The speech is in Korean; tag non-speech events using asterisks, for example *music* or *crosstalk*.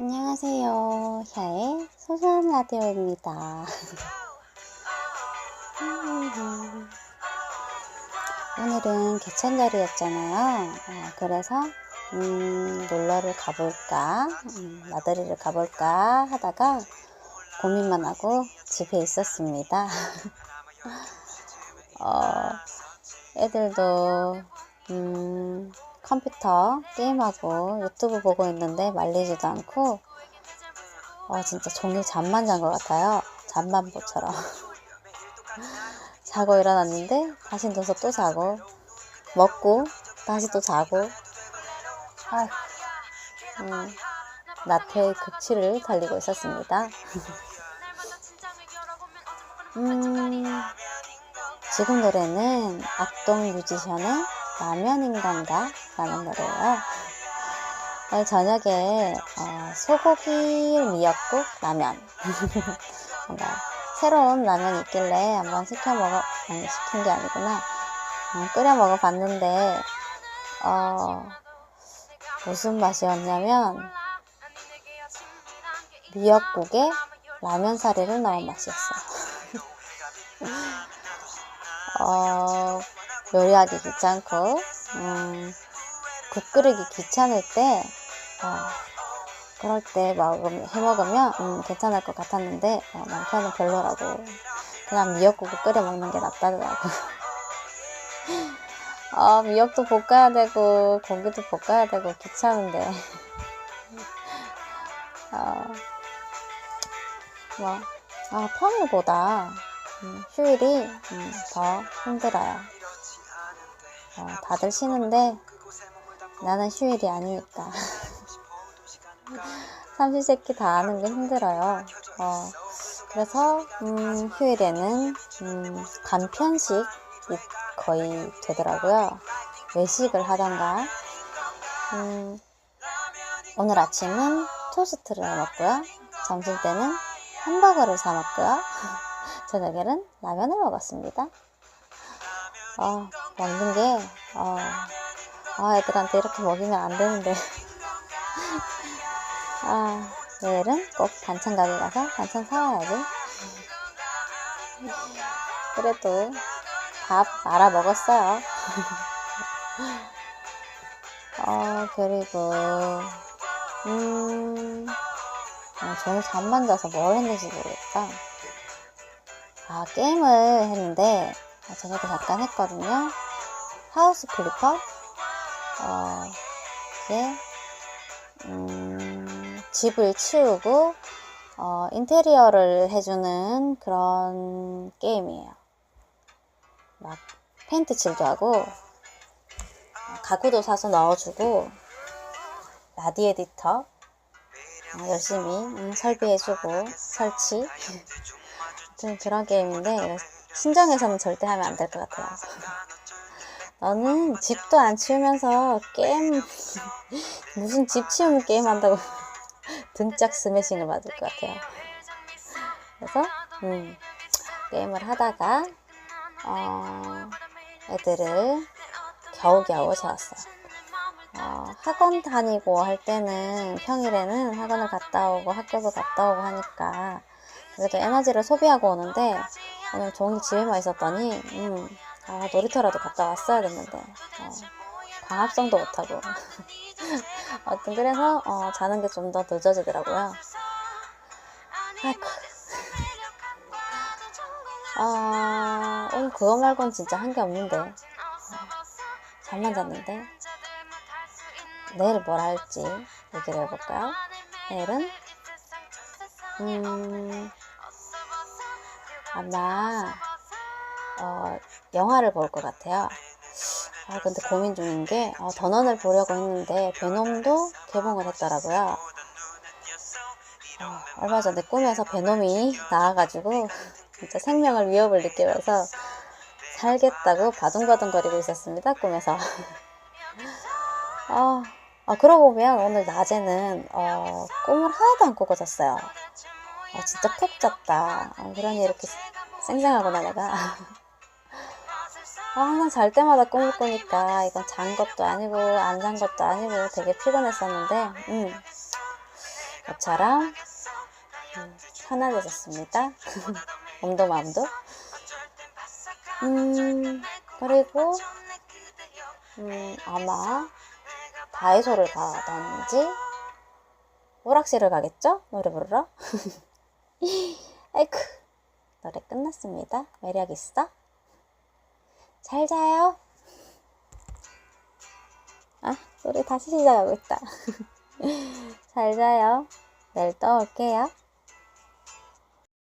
안녕하세요. 샤의 소소한 라디오입니다. *laughs* 오늘은 개천절이었잖아요. 어, 그래서 음, 놀러를 가볼까, 음, 나들이를 가볼까 하다가 고민만 하고 집에 있었습니다. *laughs* 어, 애들도 음, 컴퓨터 게임하고 유튜브 보고 있는데 말리지도 않고 어, 진짜 종일 잠만 잔 것 같아요. 잠만보처럼. *laughs* 자고 일어났는데 다시 누워서 또 자고 먹고 다시 또 자고 아, 음, 나태의 극치를 달리고 있었습니다. *laughs* 음, 지금 노래는 악동 뮤지션의 라면인간가 라는 노래예요. 오늘 저녁에 어, 소고기 미역국 라면 *laughs* 뭔가 새로운 라면이 있길래 한번 시켜 먹어 아니 시킨 게 아니구나 음, 끓여 먹어봤는데 어, 무슨 맛이었냐면 미역국에 라면 사리를 넣은 맛이었어요. *laughs* 어, 요리하기 귀찮고 음, 국 끓이기 귀찮을 때 어, 그럴 때 먹으면, 해 먹으면 음, 괜찮을 것 같았는데 어, 남편은 별로라고 그냥 미역국을 끓여 먹는 게 낫다더라고. 아 *laughs* 미역도 볶아야 되고 고기도 볶아야 되고 귀찮은데 *laughs* 어, 뭐, 아, 평일보다 음, 휴일이 음, 더 힘들어요. 어, 다들 쉬는데 나는 휴일이 아니니까. 삼시세끼 다 하는 게 힘들어요. 어, 그래서 음, 휴일에는 음, 간편식이 거의 되더라고요. 외식을 하던가. 음, 오늘 아침은 토스트를 먹고요. 점심 때는 햄버거를 사 먹고요. *laughs* 저녁에는 라면을 먹었습니다. 어, 먹는 게, 어, 아, 애들한테 이렇게 먹이면 안 되는데. *laughs* 아, 내일은 꼭 반찬 가게 가서 반찬 사와야지. 그래도 밥 말아 먹었어요. *laughs* 어, 그리고, 음, 아, 저는 잠만 자서 뭘 했는지 모르겠다. 아, 게임을 했는데, 아, 저녁에 잠깐 했거든요. 하우스 클리퍼? 어, 이게, 음, 집을 치우고, 어, 인테리어를 해주는 그런 게임이에요. 막, 페인트 칠도 하고, 가구도 사서 넣어주고, 라디 에디터, 어, 열심히 음, 설비해주고, 설치. *laughs* 그런 게임인데, 신정에서는 절대 하면 안 될 것 같아요. 너는 집도 안 치우면서 게임, *laughs* 무슨 집 치우는 게임 한다고 *laughs* 등짝 스매싱을 맞을 것 같아요. 그래서, 음, 게임을 하다가, 어, 애들을 겨우겨우 재웠어요. 어, 학원 다니고 할 때는 평일에는 학원을 갔다 오고 학교도 갔다 오고 하니까 그래도 에너지를 소비하고 오는데 오늘 종일 집에만 있었더니 음, 아, 놀이터라도 갔다 왔어야 됐는데 어, 광합성도 못하고 *laughs* 어떤 그래서 어, 자는 게 좀 더 늦어지더라고요. 아이쿠. 아, 오늘 그거 말고는 진짜 한 게 없는데 어, 잠만 잤는데 내일 뭘 할지 얘기를 해볼까요? 내일은 음, 아마 어, 영화를 볼 것 같아요. 아 근데 고민 중인 게 어, 더넌을 보려고 했는데 베놈도 개봉을 했더라고요. 어, 얼마 전에 꿈에서 베놈이 나와가지고 진짜 생명을 위협을 느끼면서 살겠다고 바둥바둥거리고 있었습니다. 꿈에서. 아, *laughs* 아, 그러고 보면 오늘 낮에는 어, 꿈을 하나도 안 꾸고 잤어요. 아, 진짜 푹 잤다. 아, 그러니 이렇게 쌩쌩하구나 내가. *laughs* 아, 항상 잘 때마다 꿈을 꾸니까 이건 잔 것도 아니고 안 잔 것도 아니고 되게 피곤했었는데 음, 저처럼 음, 편안해졌습니다. *laughs* 몸도 마음도. 음, 그리고 음, 아마 다이소를 가던지 오락실을 가겠죠? 노래 부르러. *laughs* 아이쿠 노래 끝났습니다. 매력 있어? 잘 자요. 아 노래 다시 시작하고 있다. *laughs* 잘 자요. 내일 또 올게요.